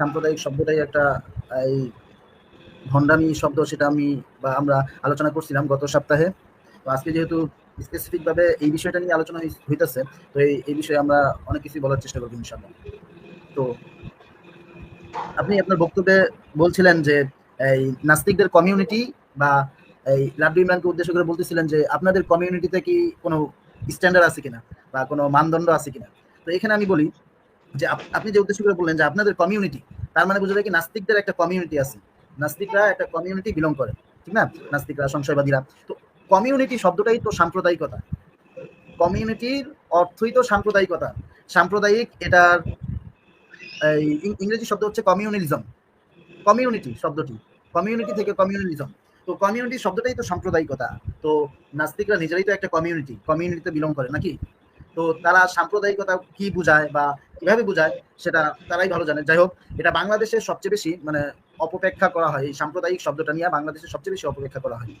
সাম্প্রদায়িক শব্দটাই একটা, এই ভণ্ডামি শব্দ সেটা আমি বা আমরা আলোচনা করছিলাম গত সপ্তাহে। তো আজকে যেহেতু স্পেসিফিক ভাবে এই বিষয়টা নিয়ে আলোচনা হইতেছে, তো এই এই বিষয়ে আমরা অনেক কিছু বলার চেষ্টা করব ইনশাআল্লাহ। তো আপনি আপনার বক্তব্যে বলছিলেন যে, এই নাস্তিকদের কমিউনিটি বা এই লাড্ডু ইমরানকে উদ্দেশ্য করে বলতেছিলেন যে, আপনাদের কমিউনিটিতে কি কোনো স্ট্যান্ডার্ড আছে কিনা? বা কোনো মানদণ্ড আছে কিনা? তো এখানে আমি বলি যে আপ- আপনি যে উদ্দেশ্য করে বললেন যে আপনাদের কমিউনিটি তার মানে বোঝা যায় কি নাস্তিকদের একটা কমিউনিটি আছে। নাস্তিকরা একটা কমিউনিটি বিলং করে, ঠিক না? নাস্তিকরা, সংশয়বাদীরা। তো কমিউনিটি শব্দটাই তো সাম্প্রদায়িকতা। কমিউনিটির অর্থই তো সাম্প্রদায়িকতা। সাম্প্রদায়িক এটার ইংরেজি শব্দ হচ্ছে কমিউনিলিজম কমিউনিটি শব্দটি। কমিউনিটি থেকে কমিউনিলিজম তো কমিউনিটি শব্দটাই তো সাম্প্রদায়িকতা। তো নাস্তিকরা নিজেরাই তো একটা কমিউনিটি কমিউনিটিতে বিলং করে, নাকি? তো তারা সাম্প্রদায়িকতা কি বোঝায় বা কীভাবে বোঝায় সেটা তারাই ভালো জানে। যাই হোক, এটা বাংলাদেশে সবচেয়ে বেশি মানে অপপেক্ষা করা হয়, এই সাম্প্রদায়িক শব্দটা নিয়ে বাংলাদেশে সবচেয়ে বেশি অপব্যাখ্যা করা হয়।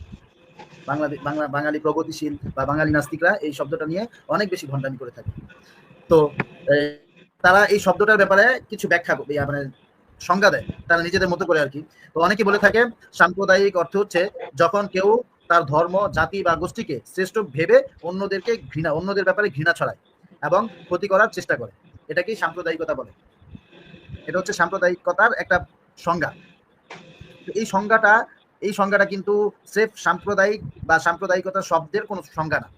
বাংলাদেশ বাংলা, বাঙালি প্রগতিশীল বা বাঙালি নাস্তিকরা এই শব্দটা নিয়ে অনেক বেশি ভণ্ডামি করে থাকে। তো তারা এই শব্দটার ব্যাপারে কিছু ব্যাখ্যা মানে সংজ্ঞা দেয়, তারা নিজেদের মতো করে আর কি তো অনেকে বলে থাকে, সাম্প্রদায়িক অর্থ হচ্ছে যখন কেউ তার ধর্ম, জাতি বা গোষ্ঠীকে শ্রেষ্ঠ ভেবে অন্যদেরকে ঘৃণা, অন্যদের ব্যাপারে ঘৃণা ছড়ায় এবং ক্ষতি করার চেষ্টা করে। এটাকেই সাম্প্রদায়িকতা বলে। এটা হচ্ছে সাম্প্রদায়িকতার একটা সংজ্ঞা। এই সংজ্ঞাটা এই সংজ্ঞাটা কিন্তু স্রেফ সাম্প্রদায়িক বা সাম্প্রদায়িকতা শব্দের কোনো সংজ্ঞা না।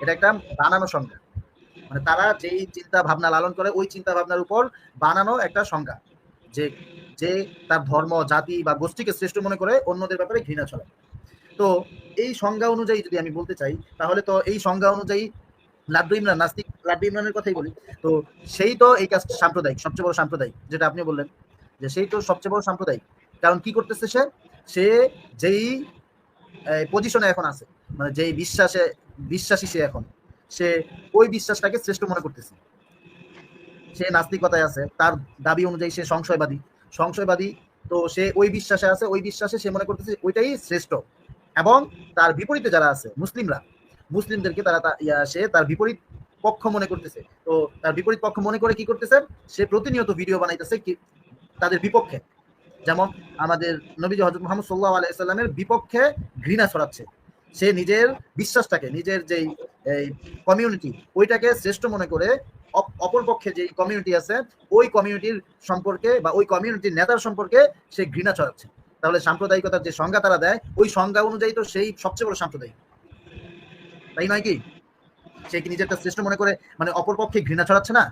এটা একটা বানানো সংজ্ঞা। মানে তারা যেই চিন্তা ভাবনা লালন করে, ওই চিন্তা ভাবনার উপর বানানো একটা সংজ্ঞা। যে যে তার ধর্ম, জাতি বা গোষ্ঠীকে শ্রেষ্ঠ মনে করে অন্যদের ব্যাপারে ঘৃণা ছড়ায়। তো এই সংজ্ঞা অনুযায়ী যদি আমি বলতে চাই, তাহলে তো এই সংজ্ঞা অনুযায়ী লাড্ডু ইমরান নাস্তিক লাড্ডু ইমরানের কথাই বলি, তো সেই তো এই কাজ সাম্প্রদায়িক, সবচেয়ে বড় সাম্প্রদায়িক, যেটা আপনি বললেন, যে সেই তো সবচেয়ে বড় সাম্প্রদায়িক। কারণ কি করতেছে সে? সে যেই পজিশনে এখন আছে মানে যেই বিশ্বাসে, বিশ্বাসী সে এখন, সে ওই বিশ্বাসটাকে শ্রেষ্ঠ মনে করতেছে। সে নাস্তিকতায় আছে, তার দাবি অনুযায়ী সে সংশয়বাদী। সংশয়বাদী তো সে ওই বিশ্বাসে আছে, ওই বিশ্বাসে সে মনে করতেছে ওইটাই শ্রেষ্ঠ। এবং তার বিপরীতে যারা আছে, মুসলিমরা, মুসলিমদেরকে তারা সে তার বিপরীত পক্ষ মনে করতেছে। তো তার বিপরীত পক্ষ মনে করে কি করতেছে? সে প্রতিনিয়ত ভিডিও বানাইতেছে কি তাদের বিপক্ষে। যেমন আমাদের নবীজি হজরত মোহাম্মদ সাল্লাহ আলাইসাল্লামের বিপক্ষে ঘৃণা ছড়াচ্ছে। সে নিজের বিশ্বাসটাকে, নিজের যেই কমিউনিটি ওইটাকে শ্রেষ্ঠ মনে করে অপ- অপর পক্ষে যে কমিউনিটি আছে, ওই কমিউনিটির সম্পর্কে বা ওই কমিউনিটির নেতার সম্পর্কে সে ঘৃণা ছড়াচ্ছে। তাহলে সাম্প্রদায়িকতার যে সংজ্ঞা তারা দেয়, ওই সংজ্ঞা অনুযায়ী তো সেই সবচেয়ে বড় সাম্প্রদায়িক। তাই নয় কি? সে কি নিজেরটা শ্রেষ্ঠ মনে করে মানে অপর পক্ষে ঘৃণা ছড়াচ্ছে না?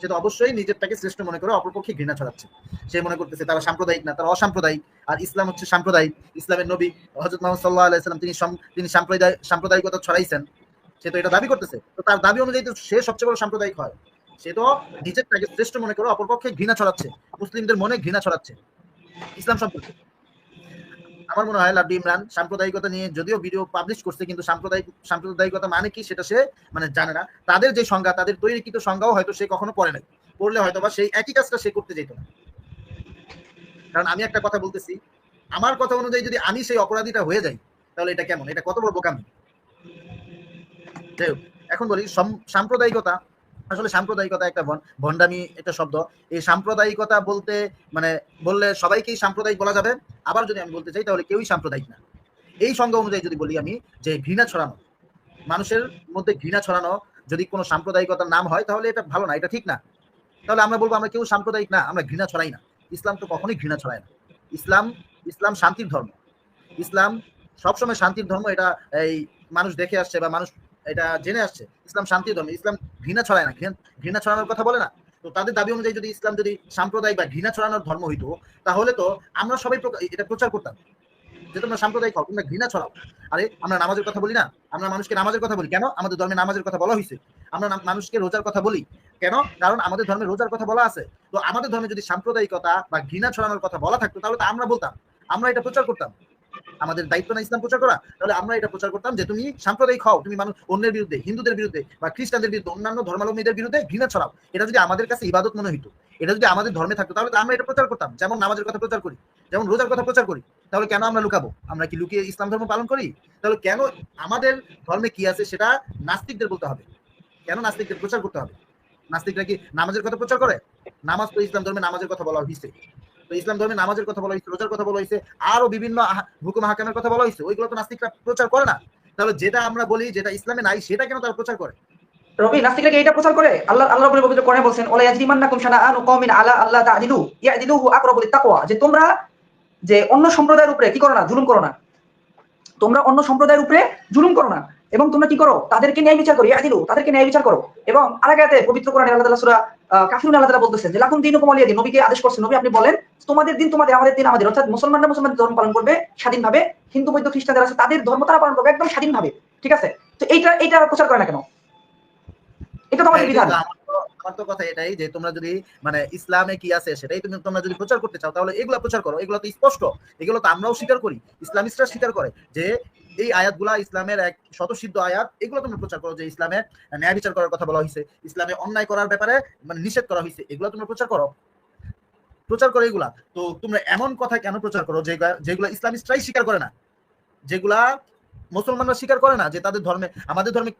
সে তো অবশ্যই নিজেরটাকে শ্রেষ্ঠ মনে করে অপর পক্ষে ঘৃণা ছড়াচ্ছে। সে মনে করতেছে তারা সাম্প্রদায়িক না, তারা অসাম্প্রদায়িক। আর ইসলাম হচ্ছে সাম্প্রদায়িক। ইসলামের নবী হজরত মোহাম্মদ সাল্লাহ আলাইসাল্লাম তিনি তিনি সাম্প্রদায়, সাম্প্রদায়িকতা ছড়াইছেন। সে তো এটা দাবি করতেছে। তো তার দাবি অনুযায়ী তো সে সবচেয়ে বড় সাম্প্রদায়িক হয়। সে তো নিজেরটাকে শ্রেষ্ঠ মনে করে অপরপক্ষে ঘৃণা ছড়াচ্ছে। মুসলিমদের মনে ঘৃণা ছড়াচ্ছে। ইসলাম সম্পর্কে। আমার মনে হয় লাড্ডু ইমরান, সাম্প্রদায়িকতা নিয়ে যদিও ভিডিও পাবলিশ করছে, কিন্তু সাম্প্রদায়িক সাম্প্রদায়িকতা মানে কি সেটা সে মানে জানে না। তাদের যে সংজ্ঞা, তাদের তৈরিকৃত সংজ্ঞাও হয়তো সে কখনো পড়ে নাই। পড়লে হয়তো বা সেই একই কাজটা সে করতে যেত না। কারণ আমি একটা কথা বলতেছি, আমার কথা অনুযায়ী যদি আমি সেই অপরাধীটা হয়ে যাই, তাহলে এটা কেমন? এটা কত বড় বোকামি? এখন বলি সাম্প্রদায়িকতা আসলে সাম্প্রদায়িকতা একটা ভণ্ডামি একটা শব্দ। এই সাম্প্রদায়িকতা বলতে মানে বললে সবাইকেই সাম্প্রদায়িক বলা যাবে। আবার যদি আমি বলতে চাই, তাহলে কেউই সাম্প্রদায়িক না। এই সংজ্ঞা অনুযায়ী যদি বলি আমি যে ঘৃণা ছড়ানো, মানুষের মধ্যে ঘৃণা ছড়ানো যদি কোনো সাম্প্রদায়িকতার নাম হয়, তাহলে এটা ভালো না, এটা ঠিক না। তাহলে আমরা বলব, আমরা কেউ সাম্প্রদায়িক না, আমরা ঘৃণা ছড়াই না। ইসলাম তো কখনোই ঘৃণা ছড়ায় না। ইসলাম ইসলাম শান্তির ধর্ম। ইসলাম সবসময় শান্তির ধর্ম, এটা এই মানুষ দেখে আসছে বা মানুষ এটা জেনে আসছে, ইসলাম শান্তি ধর্ম, ইসলাম ঘৃণা ছড়ায় না, ঘৃণা- ছড়ানোর কথা বলে না। তো তাদের দাবি অনুযায়ী যদি ইসলাম যদি সাম্প্রদায়িক বা ঘৃণা ছড়ানোর ধর্ম হইতো, তাহলে তো আমরা সবাই এটা প্রচার করতাম। যে তোমরা সাম্প্রদায়িক হও, তোমরা ঘৃণা ছড়াও। আরে, আমরা নামাজের কথা বলি না? আমরা মানুষকে নামাজের কথা বলি। কেন? আমাদের ধর্মে নামাজের কথা বলা হয়েছে আমরা মানুষকে রোজার কথা বলি। কেন? কারণ আমাদের ধর্মে রোজার কথা বলা আছে। তো আমাদের ধর্মে যদি সাম্প্রদায়িকতা বা ঘৃণা ছড়ানোর কথা বলা থাকতো, তাহলে তো আমরা বলতাম। আমরা এটা প্রচার করতাম। আমাদের দায়িত্ব না ইসলাম প্রচার করা, তাহলে আমরা এটা প্রচার করতাম যে তুমি সাম্প্রদায়িক হও, তুমি মানুষ অন্যের বিরুদ্ধে, হিন্দুদের বিরুদ্ধে বা খ্রিস্টানদের বিরুদ্ধে, অন্যান্য ধর্মাবলম্বীদের বিরুদ্ধে ঘৃণা ছড়াও। এটা যদি আমাদের কাছে ইবাদত মনে হইতো, এটা যদি আমাদের ধর্মে থাকতো, তাহলে আমরা এটা প্রচার করতাম। যেমন নামাজের কথা প্রচার করি, যেমন রোজার কথা প্রচার করি, তাহলে কেন আমরা লুকাবো? আমরা কি লুকিয়ে ইসলাম ধর্ম পালন করি? তাহলে কেন আমাদের ধর্মে কি আছে সেটা নাস্তিকদের বলতে হবে। কেন নাস্তিকদের প্রচার করতে হবে? নাস্তিকরা কি নামাজের কথা প্রচার করে? নামাজ তো ইসলাম ধর্মে নামাজের কথা বলা হয়েছে তো ইসলাম ধর্মে নামাজের কথা বলা হয়েছে, রোজার কথা বলা হয়েছে আরও বিভিন্ন হুকুম হাকামের কথা বলা হয়েছে, ওইগুলো তো নাস্তিকরা প্রচার করে না। তাহলে যেটা আমরা বলি, যেটা ইসলামে নাই, সেটা কেন তারা প্রচার করে? রবি, নাস্তিকরা এটা প্রচার করে? আল্লাহ আল্লাহ রাব্বুল পবিত্র কোরআনে বলছেন, ওলা ইয়াজরিমান্নাকুম শানাআনু কওমিন আলা আল্লাহ তা'দিলু ইয়াদিলুহু আকরাবু লিত্তাকওয়া যে তোমরা যে অন্য সম্প্রদায়ের উপরে, কি করো না, জুলুম করো না। তোমরা অন্য সম্প্রদায়ের উপরে জুলুম করো না। এবং তোমরা কি করো? তাদেরকে ন্যায় বিচার করো ইয়াদিলু তাদেরকে ন্যায় বিচার করো। এবং আরাগাতে পবিত্র কোরআনে আল্লাহ তাআলা সূরা কাফিরুন আল্লাহ তাআলা বলতেছেন যে লাকুম দীনুকুম ওয়ালিয়া দিন। নবীকে আদেশ করছেন নবী আপনি বলেন তোমাদের দিন তোমাদের আমাদের দিন আমাদের। অর্থাৎ মুসলমানরা মুসলমানদের ধর্ম পালন করবে স্বাধীনভাবে হিন্দু বৌদ্ধ খ্রিস্টান যারা আছে তাদের ধর্ম তারা পালন করবে একদম স্বাধীনভাবে। ঠিক আছে? তো এইটা এইটা প্রচার করে না কেন? এটা তো আমাদের হ্যাঁ, বিধান। তো কথা এটাই যে তোমরা যদি মানে ইসলামে কি আছে সেটাই তুমি তোমরা যদি প্রচার করতে চাও, তাহলে এগুলো প্রচার করো। এগুলো তো স্পষ্ট। এগুলো তো আমরাও স্বীকার করি। ইসলামিস্টরা স্বীকার করে যে এই আয়াতগুলা ইসলামের এক আয়াত, এগুলো তোমরা প্রচার করো যে ইসলামে ন্যায় বিচার করার কথা বলা হয়েছে ইসলামে অন্যায় করার ব্যাপারে মানে নিষেধ করা হয়েছে এগুলো তোমরা প্রচার করো। প্রচার করো এগুলা। তো তোমরা এমন কথা কেন প্রচার করো যেগুলা ইসলামিস্টরাই স্বীকার করে না? যেগুলা মুসলমানরা স্বীকার করে না যে তাদের ধর্মে, আমাদের ধর্মে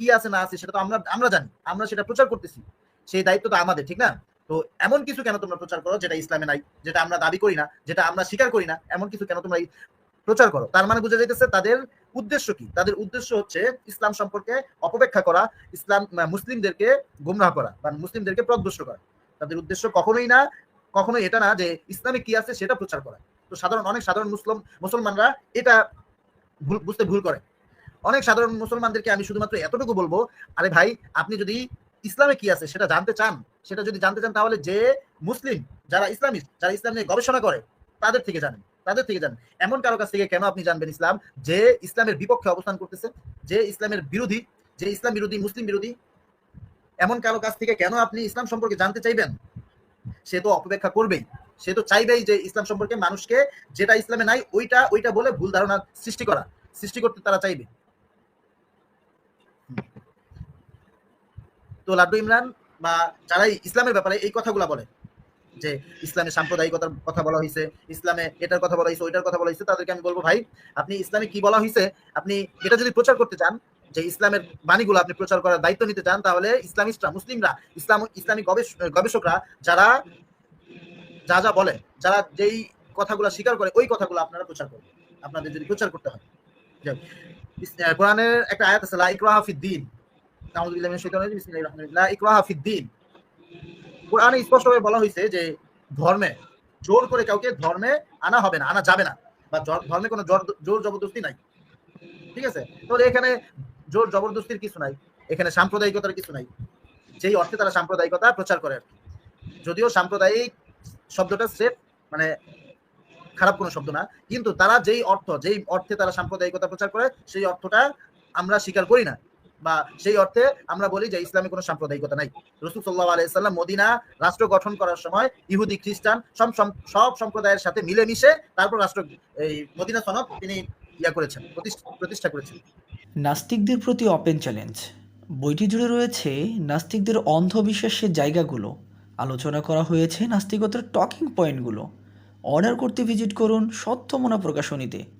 কি আছে না আছে সেটা তো আমরা আমরা জানি। আমরা সেটা প্রচার করতেছি। সেই দায়িত্ব তো আমাদের, ঠিক না? তো এমন কিছু কেন তোমরা প্রচার করো যেটা ইসলামে নাই, যেটা আমরা দাবি করি না, যেটা আমরা স্বীকার করি না, এমন কিছু কেন তোমরা প্রচার করো? তার মানে বোঝা যাইতেছে তাদের উদ্দেশ্য কি? তাদের উদ্দেশ্য হচ্ছে ইসলাম সম্পর্কে অপব্যাখ্যা করা, ইসলাম মুসলিমদেরকে গুমরাহ করা বা মুসলিমদেরকে প্রদভ্রষ্ট করা। তাদের উদ্দেশ্য কখনোই না, কখনোই এটা না যে ইসলামে কি আছে সেটা প্রচার করা। তো সাধারণ, অনেক সাধারণ মুসলিম, মুসলমানরা এটা বুঝতে ভুল করে। অনেক সাধারণ মুসলমানদেরকে আমি শুধুমাত্র এতটুকু বলব, আরে ভাই, আপনি যদি ইসলামে কি আছে সেটা জানতে চান, সেটা যদি জানতে চান তাহলে যে মুসলিম যারা ইসলামিস্ট, যারা ইসলাম নিয়ে গবেষণা করে, তাদের থেকে জানেন, তাদের থেকে জানেন। এমন কারও কাছ থেকে কেন আপনি জানবেন ইসলাম? যে ইসলামের বিপক্ষে অবস্থান করতেছে, যে ইসলামের বিরোধী, যে ইসলাম বিরোধী, মুসলিম বিরোধী। এমন কারও কাছ থেকে কেন আপনি ইসলাম সম্পর্কে জানতে চাইবেন? সে তো অপেক্ষা করবেই। সে তো চাইবেই যে ইসলাম সম্পর্কে মানুষকে যেটা ইসলামে নাই, ওইটা ওইটা বলে ভুল ধারণা সৃষ্টি করা। সৃষ্টি করতে তারা চাইবে। তো লাড্ডু ইমরান বা যারাই ইসলামের ব্যাপারে এই কথাগুলো বলে, যে ইসলামে সাম্প্রদায়িকতার কথা বলা হয়েছে ইসলামে এটার কথা বলা হয়েছে ওইটার কথা বলা হয়েছে তাদেরকে আমি বলব, ভাই, আপনি ইসলামে কি বলা হয়েছে আপনি এটা যদি প্রচার করতে চান, যে ইসলামের বাণীগুলো আপনি প্রচার করার দায়িত্ব নিতে চান, তাহলে ইসলামিস্টরা, মুসলিমরা, ইসলাম, ইসলামী গবেষ- গবেষকরা, যারা যা যা বলে, যারা যেই কথাগুলো স্বীকার করে, ওই কথাগুলো আপনারা প্রচার করবেন আপনাদের যদি প্রচার করতে হয়। কোরআনের একটা আয়াত আছে, লা ইকরাহা স্পষ্টভাবে বলা হয়েছে যে ধর্মে জোর করে কাউকে ধর্মে আনা হবে না, আনা যাবে না। বা ধর্মে কোনো জোর জোর জবরদস্তি নাই। ঠিক আছে? তাহলে এখানে জোর জবরদস্তির কিছু নাই, এখানে সাম্প্রদায়িকতার কিছু নাই। যেই অর্থে তারা সাম্প্রদায়িকতা প্রচার করে যদিও সাম্প্রদায়িক শব্দটা সেফ মানে খারাপ কোনো শব্দ না, কিন্তু তারা যেই অর্থ, যেই অর্থে তারা সাম্প্রদায়িকতা প্রচার করে, সেই অর্থটা আমরা স্বীকার করি না। বা সেই অর্থে আমরা বলি যে ইসলামে কোনো সাম্প্রদায়িকতা নাই। রসুল সাল্লাহ আলাইসাল্লাম মদিনা রাষ্ট্র গঠন করার সময় ইহুদি, খ্রিস্টান সব সব সম্প্রদায়ের সাথে মিলেমিশে তারপর রাষ্ট্র, এই মদিনা সনদ তিনি ইয়া করেছেন, প্রতিষ্ঠা- করেছেন। নাস্তিকদের প্রতি ওপেন চ্যালেঞ্জ বইটি জুড়ে রয়েছে নাস্তিকদের অন্ধবিশ্বাসের জায়গাগুলো। আলোচনা করা হয়েছে নাস্তিকতার টকিং পয়েন্টগুলো অর্ডার করতে ভিজিট করুন সত্যমনা প্রকাশনীতে।